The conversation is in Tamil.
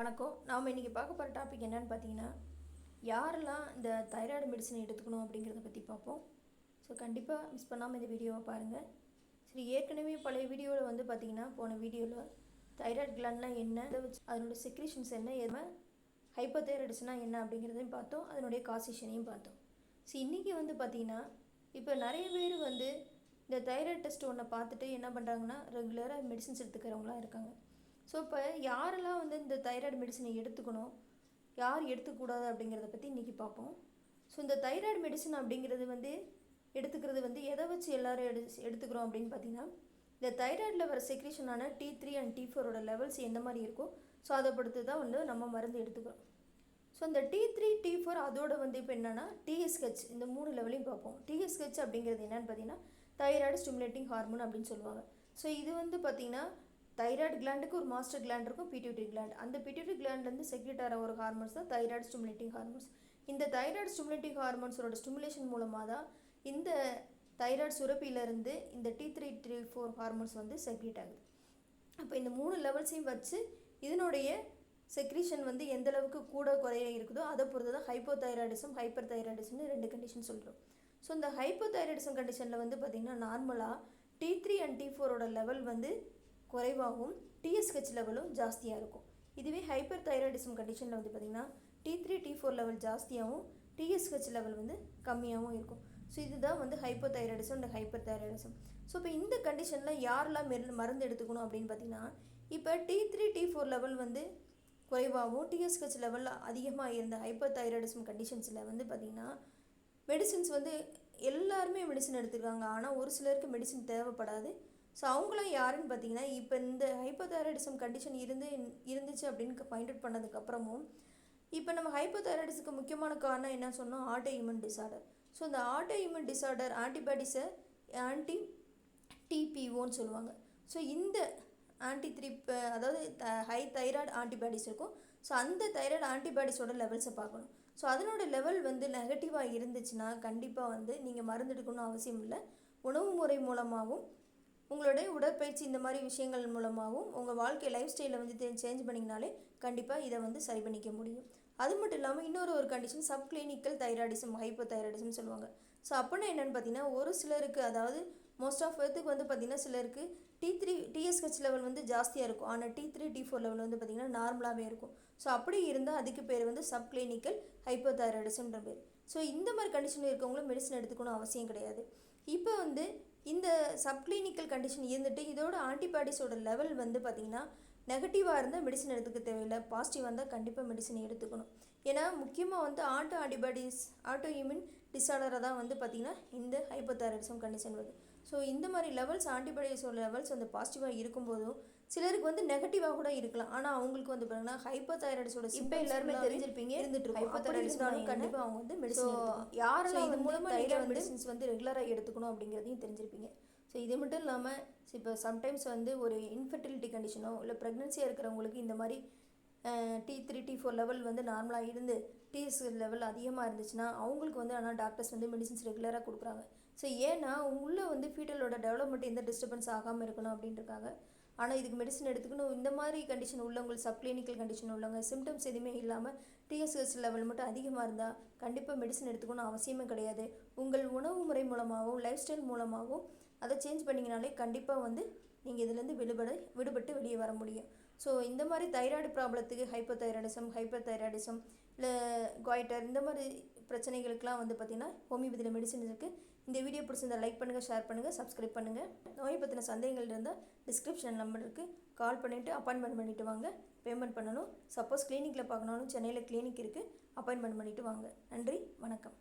வணக்கம். நாம் இன்றைக்கி பார்க்க போகிற டாபிக் என்னென்னு பார்த்தீங்கன்னா யாரெல்லாம் இந்த தைராய்டு மெடிசன் எடுத்துக்கணும் அப்படிங்கிறத பற்றி பார்ப்போம். ஸோ கண்டிப்பாக மிஸ் பண்ணாமல் இந்த வீடியோவை பாருங்கள் சரி ஏற்கனவே பழைய வீடியோவில் வந்து பார்த்திங்கன்னா போன வீடியோவில் தைராய்டு கிளாண்ட்லாம் என்ன அதை வச்சு அதனோட செக்ரேஷன்ஸ் என்ன எதுவுமே ஹைப்போதைராய்டுஸ்னால் என்ன அப்படிங்கிறதையும் பார்த்தோம். அதனுடைய காசிஷனையும் பார்த்தோம். ஸோ இன்றைக்கி வந்து பார்த்திங்கன்னா இப்போ நிறைய பேர் வந்து இந்த தைராய்டு டெஸ்ட் ஒன்றை பார்த்துட்டு என்ன பண்ணுறாங்கன்னா ரெகுலராக மெடிசன்ஸ் எடுத்துக்கிறவங்களாம் இருக்காங்க. ஸோ இப்போ யாரெல்லாம் வந்து இந்த தைராய்டு மெடிசனை எடுத்துக்கணும்? யார் எடுத்துக்கூடாது அப்படிங்கிறத பற்றி இன்றைக்கி பார்ப்போம். ஸோ இந்த தைராய்டு மெடிசன் அப்படிங்கிறது வந்து எடுத்துக்கிறது வந்து எதை வச்சு எல்லோரும் எடு எடுத்துக்கிறோம் அப்படின்னு பார்த்தீங்கன்னா இந்த தைராய்டில் வர செக்ரேஷனான டி த்ரீ அண்ட் டி ஃபோரோட லெவல்ஸ் எந்த மாதிரி இருக்கோ ஸோ அதை பொறுத்து தான் வந்து நம்ம மருந்து எடுத்துக்கிறோம். ஸோ இந்த டி த்ரீ டி ஃபோர் அதோட வந்து இப்போ என்னென்னா டிஎஸ்ஹெச் இந்த மூணு லெவலையும் பார்ப்போம். டிஎஸ்ஹெச் அப்படிங்கிறது என்னென்னு பார்த்தீங்கன்னா தைராய்டு ஸ்டிமுலேட்டிங் ஹார்மோன் அப்படின்னு சொல்லுவாங்க. ஸோ இது வந்து பார்த்திங்கன்னா தைராய்டு கிளாண்டுக்கு ஒரு மாஸ்டர் கிளாண்ட் இருக்கும் பிட்யூட்டரி கிளாண்ட் அந்த பிட்யூட்டரி கிளாண்ட்லேருந்து செக்ரெட் ஆகிற ஒரு ஹார்மோன்ஸ் தான் தைராய்டு ஸ்டிமுலேட்டிங் ஹார்மோன்ஸ் இந்த தைராய்டு ஸ்டிமுலேட்டிங் ஹார்மோன்ஸோட ஸ்டிமுலேஷன் மூலமாக தான் இந்த தைராய்டு சுரப்பியிலேருந்து இந்த T three three four hormones வந்து செக்ரேட் ஆகுது. அப்போ இந்த மூணு லெவல்ஸையும் வச்சு இதனுடைய செக்ரீஷன் வந்து எந்த அளவுக்கு கூட குறைய இருக்குதோ அதை பொறுத்து தான் ஹைப்போ தைராய்டிசம் ஹைப்பர் தைராய்டிசம்னு ரெண்டு கண்டிஷன் சொல்கிறோம் ஸோ இந்த ஹைப்போ தைராய்டிசம் கண்டிஷனில் வந்து பார்த்திங்கன்னா நார்மலாக டி த்ரீ அண்ட் டி ஃபோரோட லெவல் வந்து குறைவாகவும் டிஎஸ்ஹெச் லெவலும் ஜாஸ்தியாக இருக்கும். இதுவே ஹைப்பர் தைராய்டிசம் கண்டிஷனில் வந்து பார்த்திங்கன்னா T three T four level ஜாஸ்தியாகவும் TSH level வந்து கம்மியாகவும் இருக்கும். ஸோ இதுதான் வந்து hypothyroidism and hyper thyroidism so இப்போ இந்த கண்டிஷனில் யாரெல்லாம் மெரு மருந்து எடுத்துக்கணும் அப்படின்னு பார்த்தீங்கன்னா இப்போ T three T four level வந்து குறைவாகவும் டிஎஸ்ஹெச் லெவல் அதிகமாக இருந்த ஹைப்பர் தைராய்டிசம் கண்டிஷன்ஸில் வந்து பார்த்திங்கன்னா மெடிசின்ஸ் வந்து எல்லாருமே மெடிசன் எடுத்துருக்காங்க. ஆனால் ஒரு சிலருக்கு மெடிசின் தேவைப்படாது. ஸோ அவங்களாம் யாருன்னு பார்த்தீங்கன்னா இப்போ இந்த ஹைப்போதைராய்டிசம் கண்டிஷன் இருந்து இருந்துச்சு அப்படின்னு ஃபைண்ட் அவுட் பண்ணதுக்கப்புறமும் இப்போ நம்ம ஹைப்போதைராய்டிஸுக்கு முக்கியமான காரணம் என்ன சொன்னோம் ஆட்டோ இம்யூன் டிசார்டர் ஸோ இந்த ஆட்டோ இம்யூன் டிசார்டர் ஆன்டிபாடிஸை ஆன்டி டிபிஓன்னு சொல்லுவாங்க. ஸோ இந்த ஆன்டி த்ரீ அதாவது த ஹை தைராய்டு ஆன்டிபாடிஸ் இருக்கும். ஸோ அந்த தைராய்டு ஆன்டிபாடிஸோட லெவல்ஸை பார்க்கணும். ஸோ அதனோட லெவல் வந்து நெகட்டிவாக இருந்துச்சுன்னா கண்டிப்பாக வந்து நீங்கள் மருந்து எடுக்கணும்னு அவசியம் இல்லை. உணவு முறை மூலமாகவும் உங்களுடைய உடற்பயிற்சி இந்த மாதிரி விஷயங்கள் மூலமாகவும் உங்கள் வாழ்க்கை லைஃப் ஸ்டைலை வந்து சேஞ்ச் பண்ணிங்கனாலே கண்டிப்பாக இதை வந்து சரி பண்ணிக்க முடியும். அது மட்டும் இல்லாமல் இன்னொரு ஒரு condition sub clinical thyroidism hypothyroidism சொல்லுவாங்க. ஸோ அப்படின்னா என்னென்னு பார்த்தீங்கன்னா ஒரு சிலருக்கு அதாவது மோஸ்ட் ஆஃப் பேர்த்துக்கு வந்து பார்த்திங்கன்னா சிலருக்கு டி த்ரீ டிஎஸ்ஹெச் லெவல் வந்து ஜாஸ்தியாக இருக்கும். ஆனால் T three T four level வந்து பார்த்திங்கன்னா நார்மலாகவே இருக்கும். ஸோ அப்படி இருந்தால் அதுக்கு பேர் வந்து சப் கிளினிக்கல் ஹைப்போ தைராய்டிசம்ன்ற பேர். ஸோ இந்த மாதிரி கண்டிஷன் இருக்கவங்களும் மெடிசன் எடுத்துக்கணும் அவசியம் கிடையாது. இப்போ வந்து இந்த சப்கிளினிக்கல் கண்டிஷன் இருந்துட்டு இதோட ஆன்டிபாடிஸோட லெவல் வந்து பார்த்திங்கன்னா நெகட்டிவாக இருந்தால் மெடிசன் எடுத்துக்க தேவையில்லை. பாசிட்டிவ் வந்தால் கண்டிப்பாக மெடிசன் எடுத்துக்கணும். ஏன்னா முக்கியமாக வந்து ஆட்டோ ஆன்டிபாடிஸ் ஆட்டோ இம்யூன் டிசார்டராக தான் வந்து பார்த்திங்கன்னா இந்த ஹைப்போதைராய்டிசம் கண்டிஷன் வருது. ஸோ இந்த மாதிரி லெவல்ஸ் ஆன்டிபாடிஸோட லெவல்ஸ் வந்து பாசிட்டிவாக இருக்கும்போதும் சிலருக்கு வந்து நெகட்டிவாக கூட இருக்கலாம். ஆனால் அவங்களுக்கு வந்து பார்த்தீங்கன்னா ஹைப்போதைராய்டிஸோட இப்போ எல்லாருமே தெரிஞ்சிருப்பீங்க. இருந்துட்டு ஹைப்போதைராய்டிஸ்னாலும் கண்டிப்பாக அவங்க வந்து மெடிசன் யாரெல்லாம் இது மூலமாக தைராய்டு மெடிசின்ஸ் வந்து ரெகுலராக எடுத்துக்கணும் அப்படிங்கிறதையும் தெரிஞ்சிருப்பீங்க. ஸோ இது மட்டும் இல்லாமல் இப்போ சம்டைம்ஸ் வந்து ஒரு இன்ஃபர்டிலிட்டி கண்டிஷனோ இல்லை ப்ரெக்னென்சியாக இருக்கிறவங்களுக்கு இந்த மாதிரி T three T four level வந்து நார்மலாக இருந்து டிஎஸ் லெவல் அதிகமாக இருந்துச்சுன்னா அவங்களுக்கு வந்து ஆனால் டாக்டர்ஸ் வந்து மெடிசின்ஸ் ரெகுலராக கொடுக்குறாங்க. ஸோ ஏன்னா உள்ளே வந்து ஃபீட்டலோட டெவலப்மெண்ட் எந்த டிஸ்டர்பன்ஸ் ஆகாமல் இருக்கணும் அப்படின்றக்காக ஆனால் இதுக்கு மெடிசன் எடுத்துக்கணும். இந்த மாதிரி கண்டிஷன் உள்ளவங்க சப்கிளினிக்கல் கண்டிஷன் உள்ளவங்க சிம்டம்ஸ் எதுவுமே இல்லாமல் டிஎஸ்எஸ் லெவல் மட்டும் அதிகமாக இருந்தால் கண்டிப்பாக மெடிசன் எடுத்துக்கணும் அவசியமே கிடையாது. உங்கள் உணவு முறை மூலமாகவும் லைஃப் ஸ்டைல் மூலமாகவும் அதை சேஞ்ச் பண்ணிங்கனாலே கண்டிப்பாக வந்து நீங்கள் இதுலேருந்து விடுபட விடுபட்டு வெளியே வர முடியும். ஸோ இந்த மாதிரி தைராய்டு ப்ராப்ளத்துக்கு ஹைப்போ தைராய்டிசம் ஹைப்பர் தைராய்டிசம் இல்லை குவாய்டர் இந்த மாதிரி பிரச்சனைகளுக்கெலாம் வந்து பார்த்திங்கன்னா ஹோமியோபதியில் மெடிசன் இருக்குது இந்த வீடியோ பிடிச்சிருந்தால் லைக் பண்ணுங்கள் ஷேர் பண்ணுங்கள் சப்ஸ்கிரைப் பண்ணுங்கள் நோய் பற்றின சந்தேகங்கள் இருந்தால் டிஸ்கிரிப்ஷன் நம்பருக்கு கால் பண்ணிவிட்டு அப்பாயின்மெண்ட் பண்ணிவிட்டு வாங்க. பேமெண்ட் பண்ணணும். சப்போஸ் கிளினிக்கில் பார்க்கணும்னு சென்னையில் கிளினிக் இருக்குது அப்பாயின்மெண்ட் பண்ணிவிட்டு வாங்க. நன்றி வணக்கம்.